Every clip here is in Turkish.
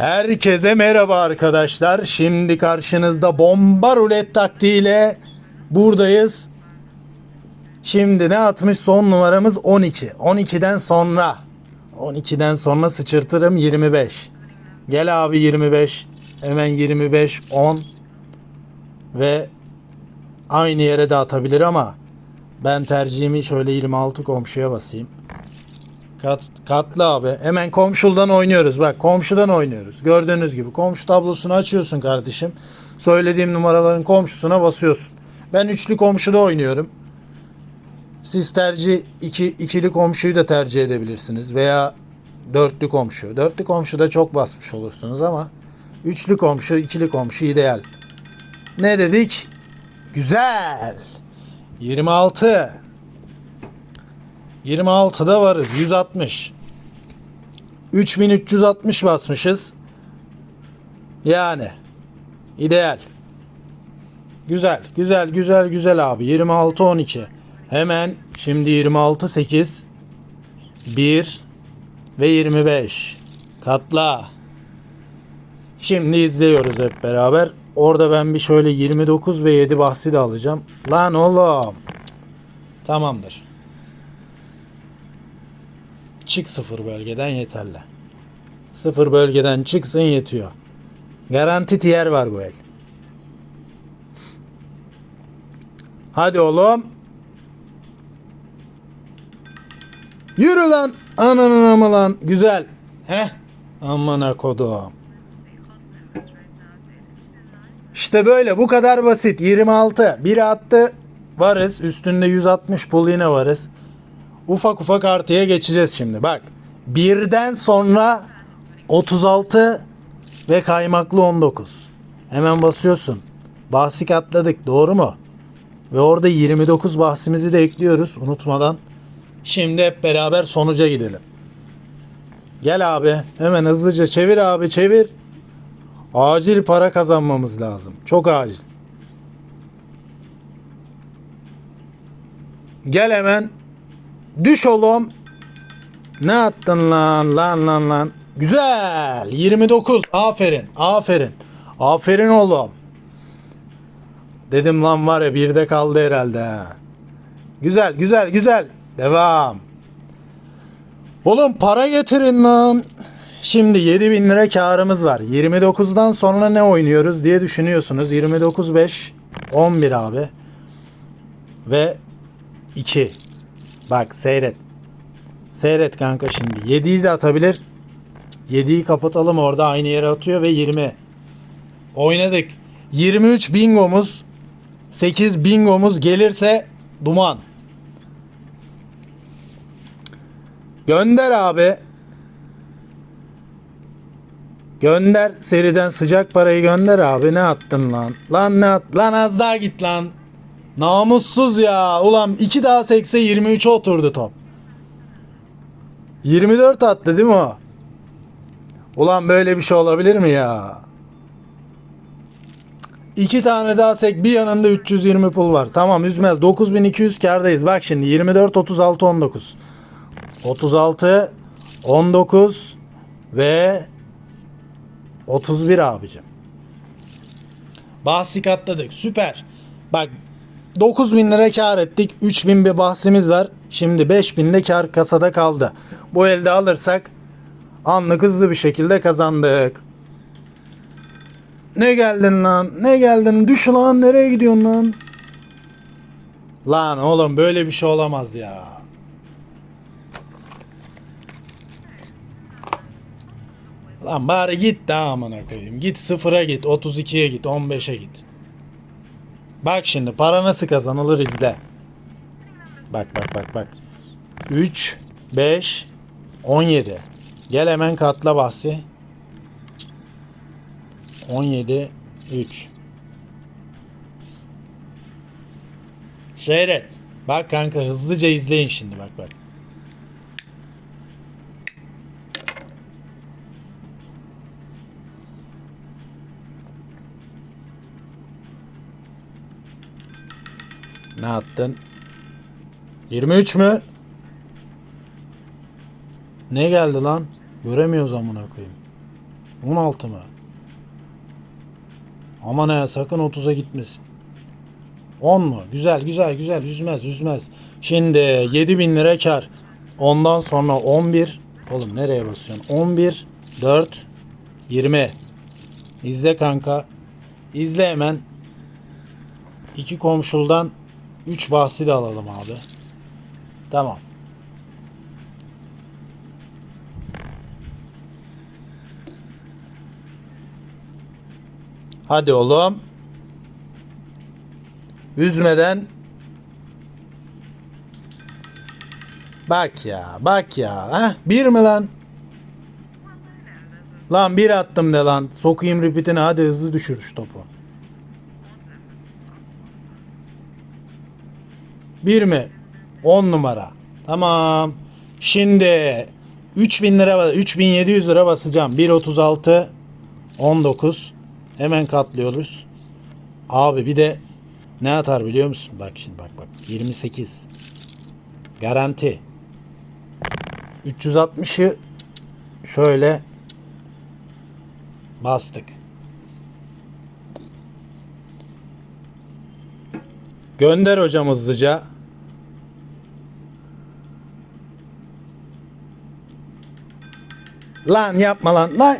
Herkese merhaba arkadaşlar. Şimdi karşınızda bomba rulet taktiğiyle buradayız. Şimdi ne atmış? Son numaramız 12. 12'den sonra. 12'den sonra sıçırtırım 25. Gel abi 25. Hemen 25, 10 ve aynı yere de atabilir ama ben tercihimi şöyle 26 komşuya basayım. Kat, katlı abi. Hemen komşudan oynuyoruz. Bak komşudan oynuyoruz. Gördüğünüz gibi komşu tablosunu açıyorsun kardeşim. Söylediğim numaraların komşusuna basıyorsun. Ben üçlü komşuda oynuyorum. Siz tercih iki, ikili komşuyu da tercih edebilirsiniz veya dörtlü komşu. Dörtlü komşuda çok basmış olursunuz ama üçlü komşu, ikili komşu ideal. Ne dedik? Güzel. 26. 26'da varız. 160. 3360 basmışız. Yani ideal. Güzel, güzel, güzel, güzel abi. 26 12. Hemen şimdi 26 8 1 ve 25. Katla. Şimdi izliyoruz hep beraber. Orada ben bir şöyle 29 ve 7 bahsi de alacağım. Lan oğlum. Tamamdır. Çık sıfır bölgeden yeterli. Sıfır bölgeden çıksın yetiyor. Garanti tiyer var bu el. Hadi oğlum. Yürü lan. Ananın amı. Güzel. Heh. Amına kodum. İşte böyle bu kadar basit. 26. Biri attı. Varız. Üstünde 160 pul yine varız. Ufak ufak artıya geçeceğiz şimdi. Bak. Birden sonra 36 ve kaymaklı 19. Hemen basıyorsun. Bahsik atladık. Doğru mu? Ve orada 29 bahsimizi de ekliyoruz unutmadan. Şimdi hep beraber sonuca gidelim. Gel abi. Hemen hızlıca çevir abi çevir. Acil para kazanmamız lazım. Çok acil. Gel hemen. Düş oğlum. Ne attın lan lan lan lan. Güzel. 29. Aferin. Aferin. Aferin oğlum. Dedim lan var ya bir de kaldı herhalde. ha. Güzel güzel güzel. Devam. Oğlum para getirin lan. Şimdi 7000 lira karımız var. 29'dan sonra ne oynuyoruz diye düşünüyorsunuz. 29 5 11 abi. Ve 2. Bak seyret. Seyret kanka şimdi. 7'yi de atabilir. 7'yi kapatalım orada aynı yere atıyor ve 20. Oynadık. 23 bingomuz 8 bingomuz gelirse duman. Gönder abi. Gönder seriden sıcak parayı gönder abi. Ne attın lan? Lan ne at? Lan az daha git lan. Namussuz ya. Ulan 2 daha sekse 23'e oturdu top. 24 attı değil mi o? Ulan böyle bir şey olabilir mi ya? İki tane daha sek bir yanında 320 pul var. Tamam üzmez. 9200 kardayız. Bak şimdi 24 36 19. 36 19 ve 31 abicim. Bahsi katladık. Süper. Bak 9000 lira kar ettik. 3000 bir bahsimiz var. Şimdi 5000 de kar kasada kaldı. Bu elde alırsak anlık hızlı bir şekilde kazandık. Ne geldin lan? Ne geldin? Düş lan. Nereye gidiyorsun lan? Lan oğlum böyle bir şey olamaz ya. Lan bari git de amına koyayım. Git sıfıra git, 32'ye git, 15'e git. Bak şimdi para nasıl kazanılır izle. Bak bak bak bak. 3, 5, 17. Gel hemen katla bahsi. 17, 3. Seyret. Bak kanka hızlıca izleyin şimdi bak bak. Ne attın? 23 mü? Ne geldi lan? Göremiyoruz amına koyayım. 16 mı? Aman ha sakın 30'a gitmesin. 10 mu? Güzel güzel güzel yüzmez yüzmez. Şimdi 7000 lira kar. Ondan sonra 11. Oğlum nereye basıyorsun? 11 4 20. İzle kanka. İzle hemen. İki komşuldan 3 bahsi de alalım abi. Tamam. Hadi oğlum. Üzmeden. Bak ya, bak ya. Heh, bir mi lan? Lan bir attım de lan. Sokayım repeatini hadi hızlı düşür şu topu. Bir mi? 10 numara. Tamam. Şimdi 3000 lira 3700 lira basacağım. 1.36 19 Hemen katlıyoruz. Abi bir de ne atar biliyor musun? Bak şimdi bak bak. 28. Garanti. 360'ı şöyle bastık. Gönder hocam hızlıca. Lan yapma lan. Lan.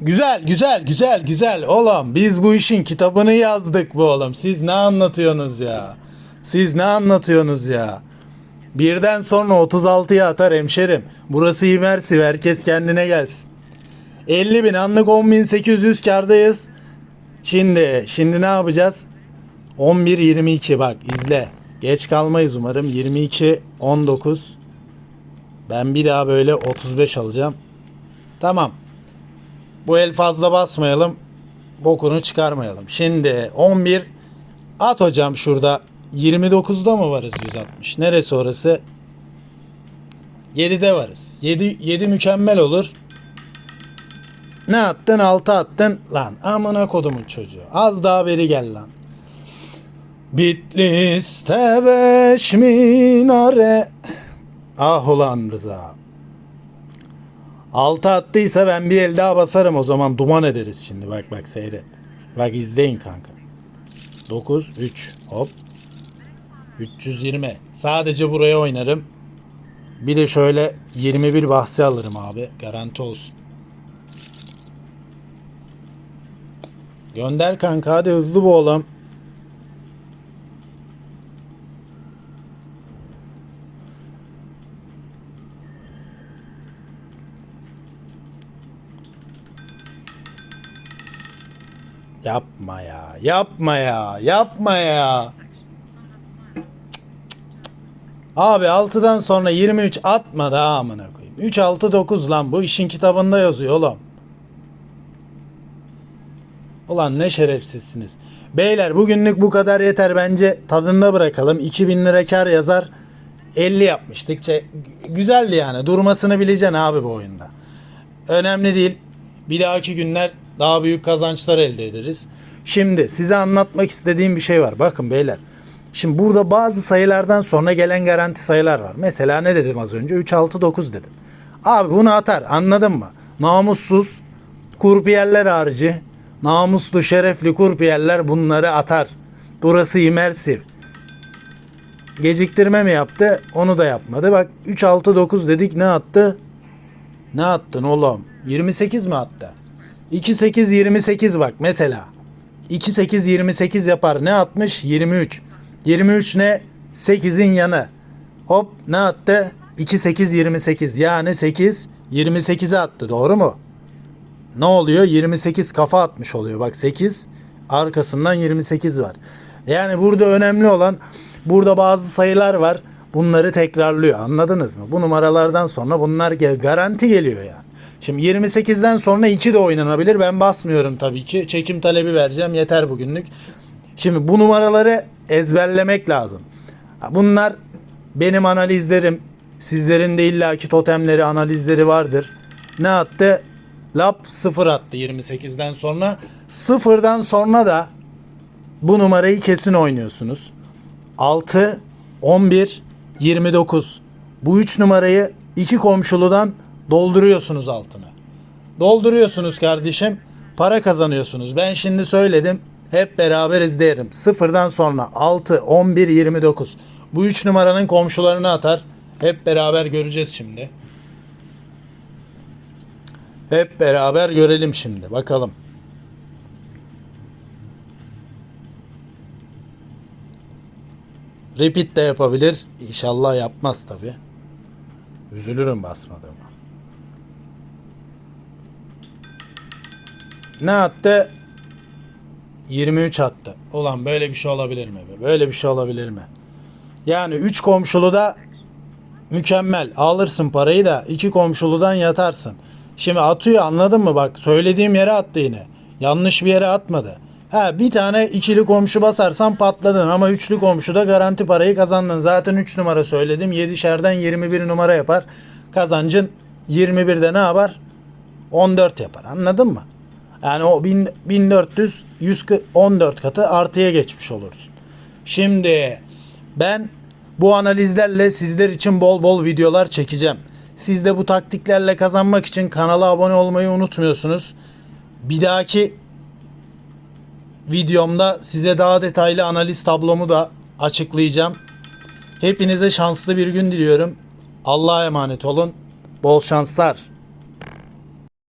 Güzel güzel güzel güzel. Oğlum biz bu işin kitabını yazdık bu oğlum. Siz ne anlatıyorsunuz ya? Siz ne anlatıyorsunuz ya? Birden sonra 36'ya atar hemşerim. Burası imersiv herkes kendine gelsin. 50 bin anlık 10.800 kardayız. Şimdi şimdi ne yapacağız? 11 22 bak izle. Geç kalmayız umarım. 22 19 ben bir daha böyle 35 alacağım tamam bu el fazla basmayalım. Bokunu çıkarmayalım. Şimdi 11 at hocam şurada 29'da mı varız 160? Neresi orası? 7'de varız. 7 7 mükemmel olur. Ne attın? 6 attın. Lan amına kodumun çocuğu. Az daha beri gel lan. Bitlis'te beş minare. Ah ulan Rıza. 6 attıysa ben bir el daha basarım o zaman duman ederiz şimdi. Bak bak seyret. Bak izleyin kanka. 9 3 hop. 320. Sadece buraya oynarım. Bir de şöyle 21 bahsi alırım abi. Garanti olsun. Gönder kanka hadi hızlı bu oğlum. Yapma ya. Yapma ya. Yapma ya. Abi 6'dan sonra 23 atma da amına koyayım. 3 6 9 lan bu işin kitabında yazıyor oğlum. Ulan ne şerefsizsiniz. Beyler bugünlük bu kadar yeter bence tadında bırakalım. 2000 lira kar yazar. 50 yapmıştık. Şey, güzeldi yani. Durmasını bileceksin abi bu oyunda. Önemli değil. Bir dahaki günler daha büyük kazançlar elde ederiz. Şimdi size anlatmak istediğim bir şey var. Bakın beyler. Şimdi burada bazı sayılardan sonra gelen garanti sayılar var. Mesela ne dedim az önce? 3, 6, 9 dedim. Abi bunu atar anladın mı? Namussuz kurpiyerler harici namuslu şerefli kurpiyerler bunları atar. Burası imersif. Geciktirme mi yaptı? Onu da yapmadı. Bak 3, 6, 9 dedik ne attı? Ne attın oğlum? 28 mi attı? 2 8 28 bak mesela. 2 8 28 yapar. Ne atmış? 23. 23 ne? 8'in yanı. Hop ne attı? 2 8 28. Yani 8 28'e attı. Doğru mu? Ne oluyor? 28 kafa atmış oluyor. Bak 8 arkasından 28 var. Yani burada önemli olan burada bazı sayılar var. Bunları tekrarlıyor. Anladınız mı? Bu numaralardan sonra bunlar garanti geliyor yani. Şimdi 28'den sonra 2 de oynanabilir. Ben basmıyorum tabii ki. Çekim talebi vereceğim. Yeter bugünlük. Şimdi bu numaraları ezberlemek lazım. Bunlar benim analizlerim. Sizlerin de illaki totemleri, analizleri vardır. Ne attı? Lap 0 attı 28'den sonra. 0'dan sonra da bu numarayı kesin oynuyorsunuz. 6, 11, 29. Bu 3 numarayı iki komşuludan dolduruyorsunuz altına. Dolduruyorsunuz kardeşim. Para kazanıyorsunuz. Ben şimdi söyledim. Hep beraber izleyelim. Sıfırdan sonra 6, 11, 29. Bu 3 numaranın komşularını atar. Hep beraber göreceğiz şimdi. Hep beraber görelim şimdi. Bakalım. Repeat de yapabilir. İnşallah yapmaz tabi. Üzülürüm basmadığıma. Ne attı? 23 attı. Ulan böyle bir şey olabilir mi? Böyle bir şey olabilir mi? Yani 3 komşulu da mükemmel. Alırsın parayı da iki komşuludan yatarsın. Şimdi atıyor anladın mı? Bak söylediğim yere attı yine. Yanlış bir yere atmadı. Ha bir tane ikili komşu basarsan patladın ama üçlü komşuda garanti parayı kazandın. Zaten 3 numara söyledim. 7'şerden 21 numara yapar. Kazancın 21'de ne yapar? 14 yapar. Anladın mı? Yani o 1000 1400 114 katı artıya geçmiş olursun. Şimdi ben bu analizlerle sizler için bol bol videolar çekeceğim. Siz de bu taktiklerle kazanmak için kanala abone olmayı unutmuyorsunuz. Bir dahaki videomda size daha detaylı analiz tablomu da açıklayacağım. Hepinize şanslı bir gün diliyorum. Allah'a emanet olun. Bol şanslar.